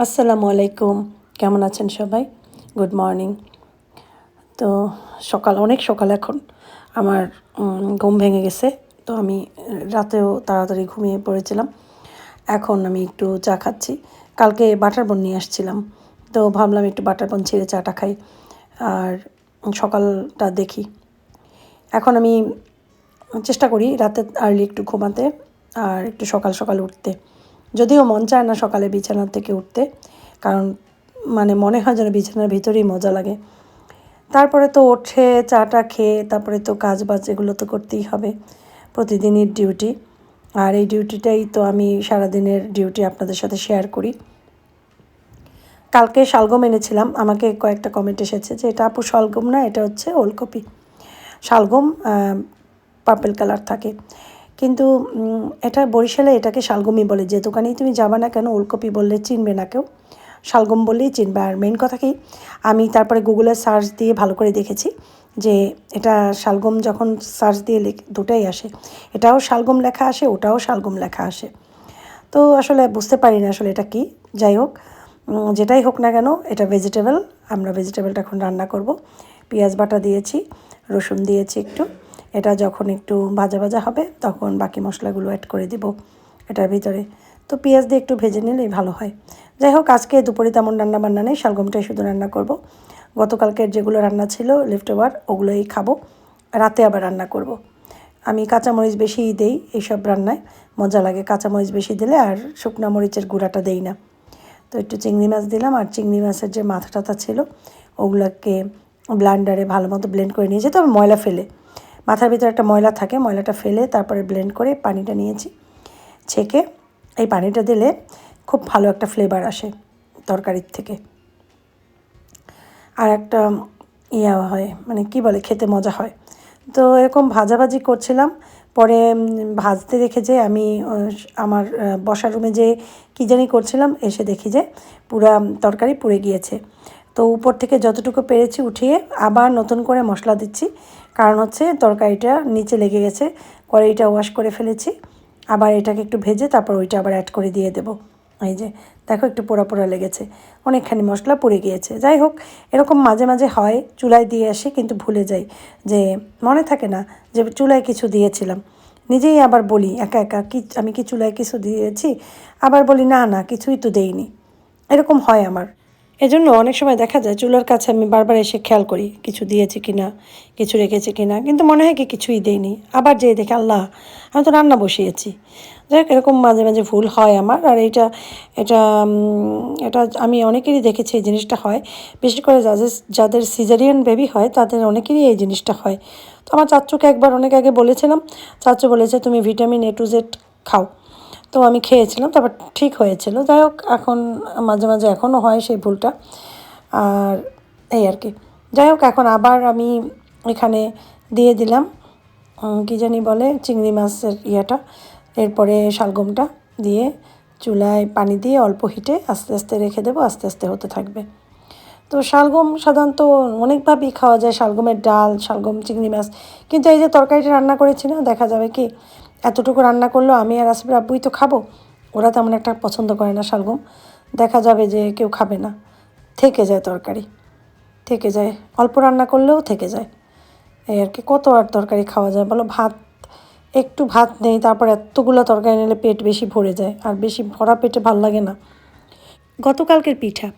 আসসালামু আলাইকুম। কেমন আছেন সবাই? গুড মর্নিং তো সকাল, অনেক সকাল এখন। আমার ঘুম ভেঙে গেছে। তো আমি রাতেও তাড়াতাড়ি ঘুমিয়ে পড়েছিলাম। এখন আমি একটু চা খাচ্ছি। কালকে বাটার বন নিয়ে আসছিলাম। তো ভাবলাম একটু বাটার বন ছিঁড়ে চাটা খাই। আর সকালটা দেখি। এখন আমি চেষ্টা করি রাতে আর্লি একটু ঘুমাতে আর একটু সকাল সকাল উঠতে। যদিও মন চায় না সকালে বিছানার থেকে উঠতে, কারণ মানে মনে হয় যেন বিছানার ভিতরেই মজা লাগে। তারপরে তো ওঠে, চাটা খেয়ে, তারপরে তো কাজ বাজ এগুলো তো করতেই হবে, প্রতিদিনই ডিউটি। আর এই ডিউটিটাই তো আমি সারাদিনের ডিউটি আপনাদের সাথে শেয়ার করি। কালকে শালগম এনেছিলাম, আমাকে কয়েকটা কমেন্ট এসেছে যে এটা আপু শালগম না, এটা হচ্ছে ওলকপি। শালগম পার্পেল কালার থাকে। কিন্তু এটা বরিশালে এটাকে শালগমই বলে। যে দোকানেই তুমি যাবা না কেন, ওলকপি বললে চিনবে না কেউ। শালগম বললেই চিনবে। আর মেন কথা কি, আমি তারপরে গুগলে সার্চ দিয়ে ভালো করে দেখেছি যে এটা শালগম যখন সার্চ দিয়ে লেখ- দুটাই আসে। এটাও শালগম লেখা আসে, ওটাও শালগম লেখা আসে। তো আসলে বুঝতে পারি না আসলে এটা কি। যাই হোক যেটাই হোক না কেন, এটা ভেজিটেবল আমরা ভেজিটেবলটা এখন রান্না করব। পেঁয়াজ বাটা দিয়েছি, রসুন দিয়েছি একটু। এটা যখন একটু ভাজা ভাজা হবে, তখন বাকি মশলাগুলো অ্যাড করে দিব এটার ভিতরে। তো পেঁয়াজ দিয়ে একটু ভেজে নিলেই ভালো হয়। যাই হোক, আজকে দুপুরে তেমন রান্না বান্না নেই, শালগমটাই শুধু রান্না করব। গতকালকের যেগুলো রান্না ছিল লেফট ওভার ওগুলোই খাব। রাতে আবার রান্না করব। আমি কাঁচামরিচ বেশিই দেই এইসব রান্নায়। মজা লাগে কাঁচামরিচ বেশি দিলে আর শুকনো মরিচের গুঁড়াটা দেই না। তো একটু চিংড়ি মাছ দিলাম, আর চিংড়ি মাছের যে মাথা টাথা ছিল, ওগুলোকে ব্লান্ডারে ভালো মতো ব্লেন্ড করে নিয়ে যেতে তবে ময়লা ফেলে। মাথার ভিতরে একটা ময়লা থাকে, ময়লাটা ফেলে তারপরে ব্লেন্ড করে পানিটা নিয়েছি, ছেঁকে এই পানিটা দিলে খুব ভালো একটা ফ্লেভার আসে তরকারির থেকে। আর একটা ইয়া হয় মানে কি বলে, খেতে মজা হয়। তো এরকম ভাজাভাজি করছিলাম, পরে ভাজতে দেখে যে আমি আমার বসার রুমে যে কী জানি করছিলাম, এসে দেখি যে পুরা তরকারি পুড়ে গিয়েছে। তো উপর থেকে যতটুকু পেরেছি উঠিয়ে আবার নতুন করে মশলা দিচ্ছি। কারণ হচ্ছে তরকারিটা নিচে লেগে গেছে, কড়াইটা ওয়াশ করে ফেলেছি। আবার এটাকে একটু ভেজে তারপর ওইটা আবার অ্যাড করে দিয়ে দেবো। এই যে, দেখো একটু পোড়া পোড়া লেগেছে। অনেকখানি মশলা পুড়ে গিয়েছে। যাই হোক, এরকম মাঝে মাঝে হয়, চুলায় দিয়ে আসি কিন্তু ভুলে যাই। যে, মনে থাকে না যে চুলায় কিছু দিয়েছিলাম। নিজেই আবার বলি, একা একা কি, আমি কি চুলায় কিছু দিয়েছি? আবার বলি, না না, কিছুই তো দেইনি। এরকম হয় আমার। এজন্য অনেক সময় দেখা যায় চুলার কাছে আমি বারবার এসে খেয়াল করি কিছু দিয়েছি কিনা, কিছু রেখেছি কিনা, কিন্তু মনে হয় কি কিছুই দেইনি। আবার যেয়ে দেখে, আল্লাহ, আমি তো রান্না বসিয়েছি। যাই হোক, এরকম মাঝে মাঝে ভুল হয় আমার। আর এটা এটা এটা আমি অনেকেরই দেখেছি এই জিনিসটা হয়। বিশেষ করে যাদের যাদের সিজারিয়ান বেবি হয়, তাদের অনেকেরই এই জিনিসটা হয়। তো আমার চাচ্চুকে একবার অনেক আগে বলেছিলাম, চাচু বলেছে, তুমি ভিটামিন এ টু জেড খাও। তো আমি খেয়েছিলাম, তারপর ঠিক হয়েছিল। যাই হোক, এখন, মাঝে মাঝে এখনও হয় সেই ভুলটা। আর এই আর কি। যাই হোক, এখন আবার আমি এখানে দিয়ে দিলাম কী জানি বলে, চিংড়ি মাছের ইয়েটা। এরপরে শালগমটা দিয়ে চুলায় পানি দিয়ে অল্প হিটে আস্তে আস্তে রেখে দেবো, আস্তে আস্তে হতে থাকবে। তো শালগম সাধারণত অনেকভাবেই খাওয়া যায়, শালগমের ডাল, শালগম, চিংড়ি মাছ। কিন্তু এই যে তরকারিটা রান্না করেছি না, দেখা যাবে কি এতটুকু রান্না করল, আমি আর আসবে আব্বুই তো খাব। ওরা তেমন একটা পছন্দ করে না শালগম। দেখা যাবে যে কেউ খাবে না। থেকে যায় তরকারি। থেকে যায়। অল্প রান্না করলেও থেকে যায়। এই আর কি, কত আর তরকারি খাওয়া যায় বলো? ভাত, একটু ভাত নেই, তারপর এতগুলো তরকারি নিলে পেট বেশি ভরে যায়, আর বেশি ভরা পেটে ভালো লাগে না। গতকালকের পিঠা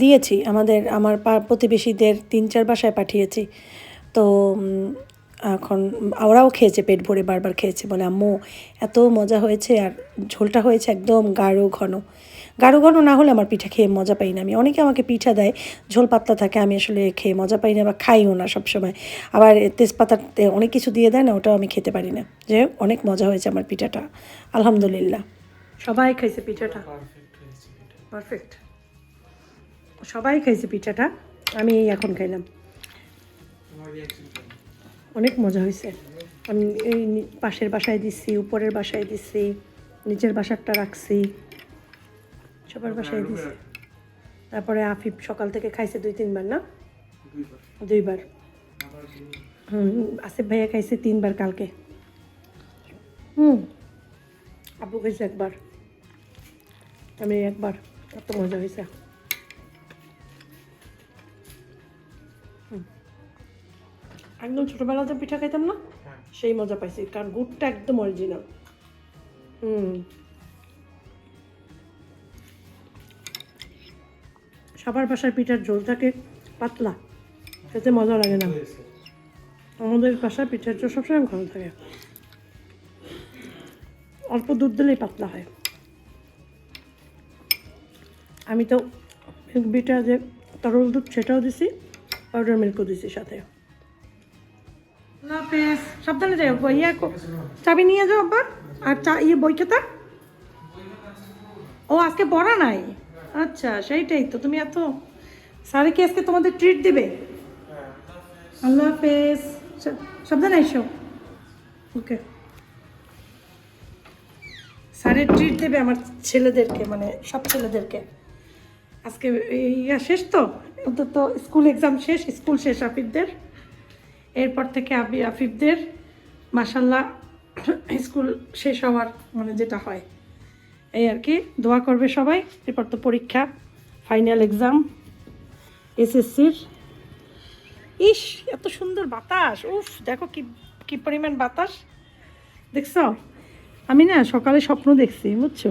দিয়েছি, আমাদের, আমার প্রতিবেশীদের তিন চার বাসায় পাঠিয়েছি। তো এখন ওরাও খেয়েছে, পেট ভরে বারবার খেয়েছে বলে, আম্মু, এত মজা হয়েছে আর ঝোলটা হয়েছে একদম গাঢ় ঘন। গাঢ় ঘন না হলে আমার পিঠা খেয়ে মজা পাই না আমি। অনেকে আমাকে পিঠা দেয়, ঝোল পাতলা থাকে, আমি আসলে খেয়ে মজা পাই না বা খাইও না সবসময়। আবার তেজপাতাতে অনেক কিছু দিয়ে দেয় না, ওটাও আমি খেতে পারি না। যে অনেক মজা হয়েছে আমার পিঠাটা, আলহামদুলিল্লাহ। সবাই খাইছে পিঠাটা? পারফেক্ট সবাই খাইছে পিঠাটা, আমি এখন খাইলাম। অনেক মজা হয়েছে। আমি এই পাশের বাসায় দিচ্ছি উপরের বাসায় দিচ্ছি নিচের বাসারটা রাখছি, সবার বাসায় দিচ্ছি তারপরে আফিফ সকাল থেকে খাইছে দুই, তিনবার, না? দুইবার। আসিফ ভাইয়া খাইছে তিনবার কালকে। হুম আপু খাইছে একবার। আমি একবার কত মজা হয়েছে। একদম ছোটবেলাতে পিঠা খাইতাম না সেই মজা পাইছি কারণ গুড়টা একদম অরিজিনাল হুম। সবার বাসায় পিঠার ঝোল থাকে পাতলা খেতে মজা লাগে না। আমাদের বাসায় পিঠার ঝোল সবসময় ভালো থাকে। অল্প দুধ দিলেই পাতলা হয়। আমি তো মিল্ক বিটা যে তরল দুধ সেটাও দিছি পাউডার মিল্কও দিছি সাথে। না সাবধানে যাই ইয়া চাবি নিয়ে যাও, আব্বা। আর চা ইয়ে বই খাতা ও, আজকে পড়া নাই? আচ্ছা সেইটাই তো, তুমি এত স্যারে কি আজকে তোমাদের ট্রিট দেবে? আল্লাহ হাফেজ। সাবধানে এসো। ওকে। স্যারের ট্রিট দেবে আমার ছেলেদেরকে মানে সব ছেলেদেরকে। আজকে ইয়া শেষ তো? অন্তত স্কুল এক্সাম শেষ, স্কুল শেষ আফিফদের এরপর থেকে আবি আফিফদের মাসাল্লাহ স্কুল শেষ হওয়ার মানে যেটা হয়, এই আর কি। দোয়া করবে সবাই। এরপর তো পরীক্ষা ফাইনাল এক্সাম এসএসসির ইস, এত সুন্দর বাতাস। উফ, দেখো কি কি পরিমাণ বাতাস। দেখছ? আমি না সকালে স্বপ্ন দেখছি, বুঝছ?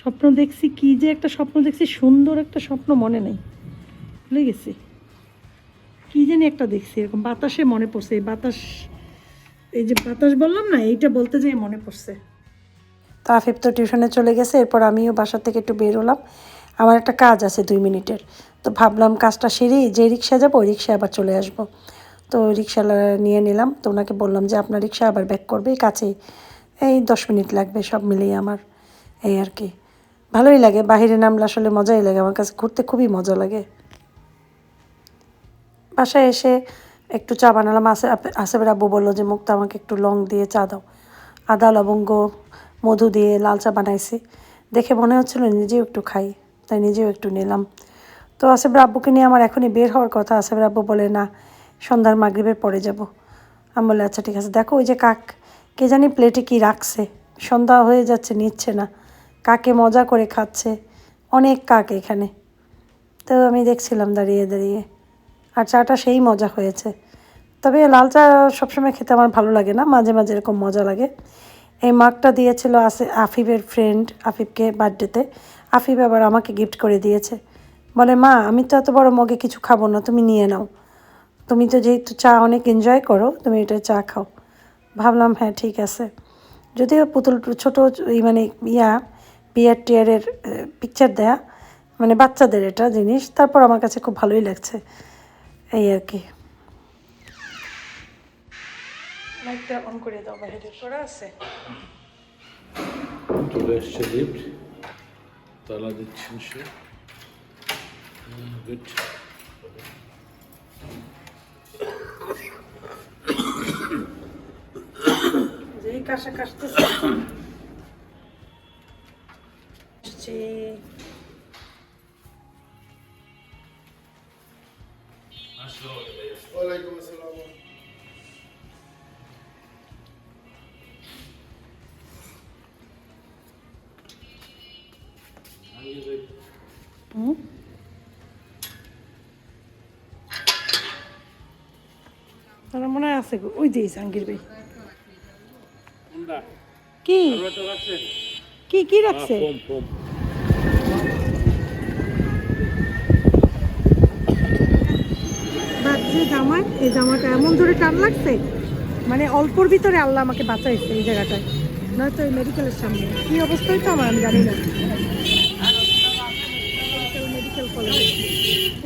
স্বপ্ন দেখছি কি যে একটা স্বপ্ন দেখছি, সুন্দর একটা স্বপ্ন মনে নেই। ভুলে গেছি। জানি একটা দেখছি, এরকম বাতাসে মনে পড়ছে, এই বাতাস, এই যে বাতাস বললাম না, এইটা বলতে যেয়ে মনে পড়ছে। তো আফিফ তো টিউশনে চলে গেছে, এরপর আমিও বাসা থেকে একটু বেরোলাম আমার একটা কাজ আছে দুই মিনিটের। তো ভাবলাম কাজটা সেরেই যে রিক্সা যাব, ওই রিক্সায় আবার চলে আসব। তো রিক্সা নিয়ে নিলাম, তো ওনাকে বললাম যে, আপনার রিক্সা আবার ব্যাক করবে কাছেই। এই দশ মিনিট লাগবে, সব মিলিয়ে আমার। এই আর কি। ভালোই লাগে, বাহিরে নামলে আসলে মজাই লাগে, আমার কাছে ঘুরতে খুবই মজা লাগে। বাসায় এসে একটু চা বানালাম। আসে আসেবের আব্বু বলল যে মুক্তা আমাকে একটু লং দিয়ে চা দাও। আদা, লবঙ্গ, মধু দিয়ে লাল চা বানাইছি। দেখে মনে হচ্ছিল নিজেও একটু খাই, তাই নিজেও একটু নিলাম। তো আসেবের আব্বুকে নিয়ে আমার এখনই বের হওয়ার কথা। আসেবের আব্বু বলে, না, সন্ধ্যার মাগরিবের পরে যাব। আমি বলে আচ্ছা ঠিক আছে। দেখো ওই যে কাক, কে জানি প্লেটে কি রাখছে। সন্ধ্যা হয়ে যাচ্ছে, নিচ্ছে না। কাকে মজা করে খাচ্ছে। অনেক কাক এখানে। তো আমি দেখছিলাম দাঁড়িয়ে দাঁড়িয়ে। আর চাটা সেই মজা হয়েছে। তবে লাল চা সবসময় খেতে আমার ভালো লাগে না, মাঝে মাঝে এরকম মজা লাগে। এই মাগটা দিয়েছিল আসে, আফিফের ফ্রেন্ড আফিফকে বার্থডেতে আফিফ আবার আমাকে গিফট করে দিয়েছে। বলে, মা, আমি তো এত বড় মগে কিছু খাব না, তুমি নিয়ে নাও। তুমি তো যেহেতু চা অনেক এনজয় করো, তুমি এটা চা খাও। ভাবলাম হ্যাঁ ঠিক আছে। যদিও পুতুল ছোটো এই মানে ইয়া বিয়ার টিয়ারের পিকচার দেয়া মানে বাচ্চাদের এটা জিনিস, তারপর আমার কাছে খুব ভালোই লাগছে। এই আর কি। লাইটটা অন করে দাও বাইরে করা আছে? চলে এসছে লিফট তালা দিচ্ছেন সে। গুড যেই কাশা কাশতেছে তারা মনে আছে। ওই যে জাহাঙ্গীর ভাই। কি? কি কি রাখছে? যে জামা এই জামাটা এমন ধরে টান লাগছে? মানে অল্পর ভিতরে আল্লাহ আমাকে বাঁচাইছে এই জায়গাটায়। নয়তো এই মেডিকেলের সামনে। কি অবস্থায় তো আমার আমি জানি না।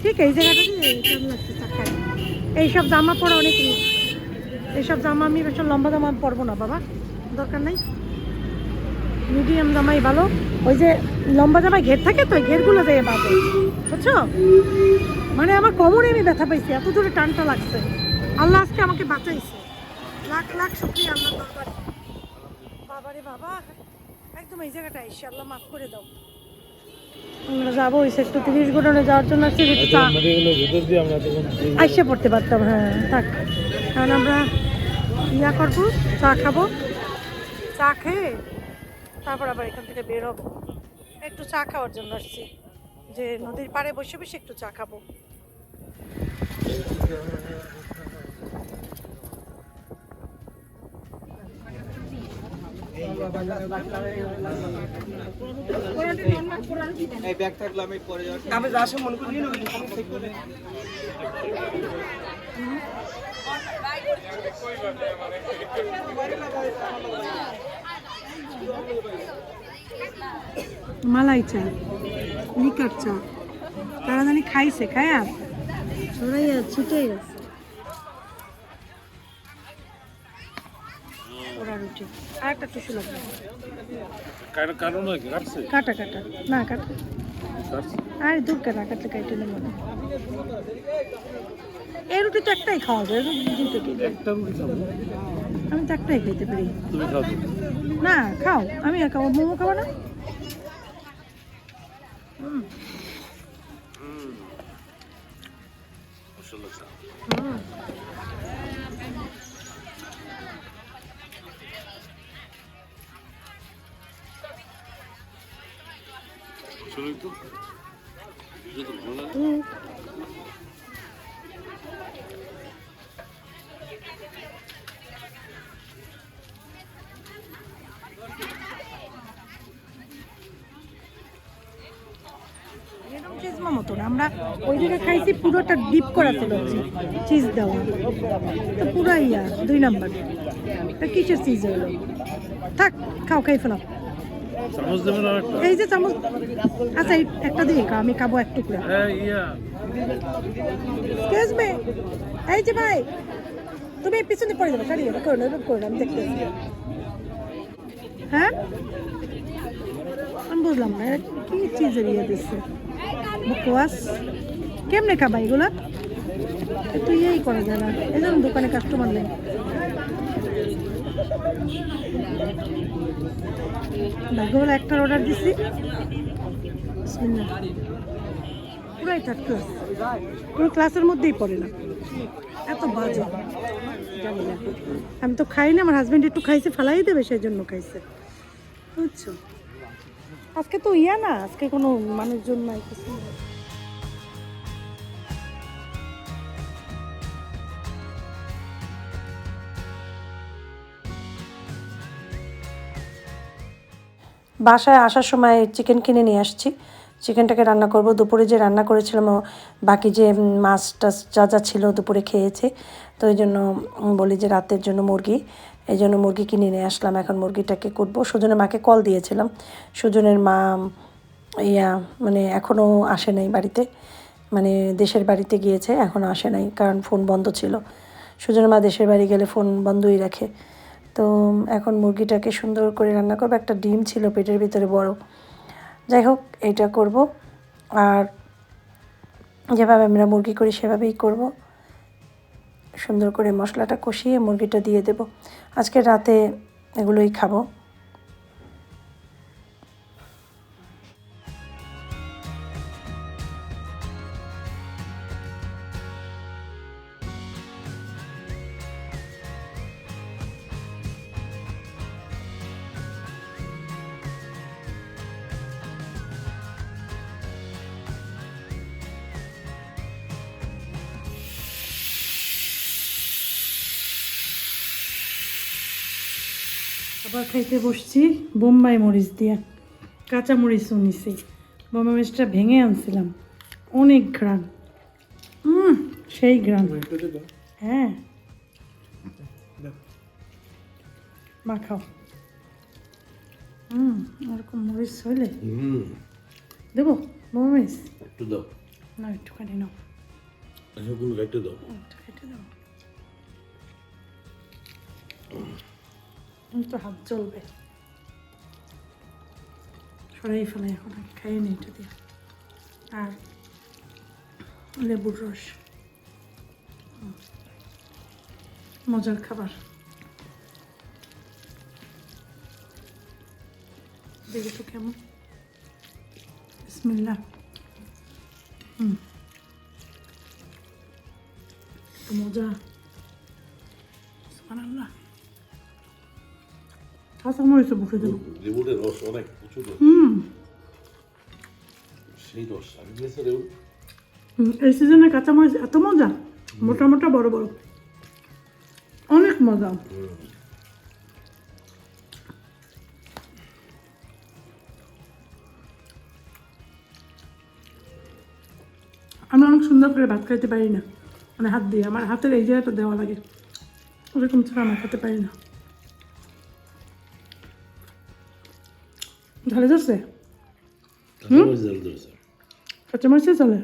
ঠিক এই জায়গাটাতে টান লাগছে চাকায় এইসব জামা পরা অনেক এইসব জামা আমি বেশ লম্বা জামা পরবো না, বাবা। দরকার নাই। মিডিয়াম জামাই ভালো। ওই যে লম্বা জামায় ঘের থাকে তো ঘেরগুলো দিয়ে বাঁধে বুঝছ? মানে আমার কোমরে আমি ব্যথা পাইছি, এত দূরে টানটা লাগছে। আল্লাহ আজকে আমাকে বাঁচাইছে। লাখ লাখ শুক্রিয়া আল্লাহ দরবারে। বাবারে বাবা, একদম এই জায়গাটা এসে আল্লাহ মাফ করে দাও। আমরা যাব ওই সেক্টর তিরিশ গোডনে যাওয়ার জন্য আসছি তখন আইসে পড়তে পারতাম হ্যাঁ থাক। কারণ আমরা ইয়া করব চা খাব। চা খেয়ে তারপর আবার এখান থেকে বের হব। একটু চা খাওয়ার জন্য আসছি। যে নদীর পাড়ে বসে বসে একটু চা খাব। আমি সময় মনে করি মালাই চা লিকার চা। তারা জানি খাইছে খায়া? ছড়াইয়া ছুটে গেছে। রুটি আর একটা টুসু লাগবে। কাটা কাটা না কাটা। আর দূর কাটা কাটলে কাটে নেব না এই রুটি তো একটাই খাওয়া যায় দুটো কি একটা রুটি খাব? আমি তো একটাই খাইতে পারি। তুমি খাও। না খাও। আমি আর খাব মোমো খাব না? মশলা চা শুনুন তো। ভালো লাগে। হুম। এরকম চিজ মোমো তো না, আমরা ওই খাইছি, পুরোটা ডিপ করা ছিল চিজ দেওয়া। তো পুরো ইয়া, দুই নাম্বার। এটা কিসের চিজ থাক, খাও, খাই ফেলাও। চামচ দেবেন আর একটা? এই যে চামচ। আচ্ছা এই একটা খাও আমি খাব এক টুকরা। হ্যাঁ ইয়া। এক্সকিউজ মি এই যে ভাই তুমি পিছনে পড়ে যাবে সারিয়ে করো না করো আমি দেখতেছি। হ্যাঁ? আমি বুঝলাম না কি চিজের ইয়ে দিচ্ছে? মুখোয়াস কেমনে খাবা এগুলো? একটু ইয়েই করা যায় না এই জন্য দোকানে কাস্টমার নেই। ভাগ্যবেলা একটার অর্ডার দিছি। পুরাই থার্ড ক্লাস কোনো ক্লাসের মধ্যেই পড়ে না। এত বাজে। জানি না। আমি তো খাই না, আমার হাজবেন্ড একটু খাইছে ফালাই দেবে সেই জন্য খাইছে। বুঝছ? আজকে তো ইয়া না, আজকে কোনো মানুষজন নাই, কিছু না। বাসায় আসার সময় চিকেন কিনে নিয়ে আসছি। চিকেনটাকে রান্না করব। দুপুরে যে রান্না করেছিলাম বাকি যে মাছ টাছ যা যা ছিল দুপুরে খেয়েছে। তো ওই জন্য বলি যে রাতের জন্য মুরগি। এই জন্য মুরগি কিনে নিয়ে আসলাম। এখন মুরগিটাকে করব সুজনের মাকে কল দিয়েছিলাম। সুজনের মা, ইয়া মানে এখনও আসে নাই বাড়িতে। মানে দেশের বাড়িতে গিয়েছে এখনও আসে নাই। কারণ ফোন বন্ধ ছিল। সুজনের মা দেশের বাড়ি গেলে ফোন বন্ধই রাখে। তো এখন মুরগিটাকে সুন্দর করে রান্না করব। একটা ডিম ছিল পেটের ভিতরে বড়। যাই হোক, এটা করব। আর যেভাবে আমরা মুরগি করি, সেভাবেই করব। সুন্দর করে মশলাটা কষিয়ে মুরগিটা দিয়ে দেব। আজকে রাতে এগুলোই খাব। আবার খাইতে বসছি বোম্বাই মরিচ দিয়া। কাঁচা মরিচও নিছি। বোম্বাই মরিচটা ভেঙে আনছিলাম। অনেক ঘ্রাণ। হুম সেই ঘ্রাণ। হ্যাঁ। মা খাও হুম ওরকম মরিচ হইলে। দেবো? বোম্বাই মরিচ? একটু দাও। না একটুখানি নাও। আচ্ছা দাও একটু কেটে দাও। তো হাত জ্বলবে। সরাই ফেলাই এখন, আর খাইয়ে নিই এটা আর লেবুর রস। মজার খাবার। দেখি তো কেমন। বিসমিল্লাহ। হুম। মজা। কাঁচা মরিচ বুকে লেবুটের রস অনেক প্রচুর হুম সেই রস আমি দিয়েছে এই সিজনে কাঁচামরিচ এত মজা মোটা মোটা বড় বড় অনেক মজা আমি অনেক সুন্দর করে ভাত খাইতে পারি না মানে হাত দিয়ে আমার হাতের এই জায়গাটা দেওয়া লাগে ওরকম ছাড়া আমার খেতে পারি না ঝালে যাচ্ছে কাঁচামরিচ জাল ধরেছে। কাঁচামরিচে চলে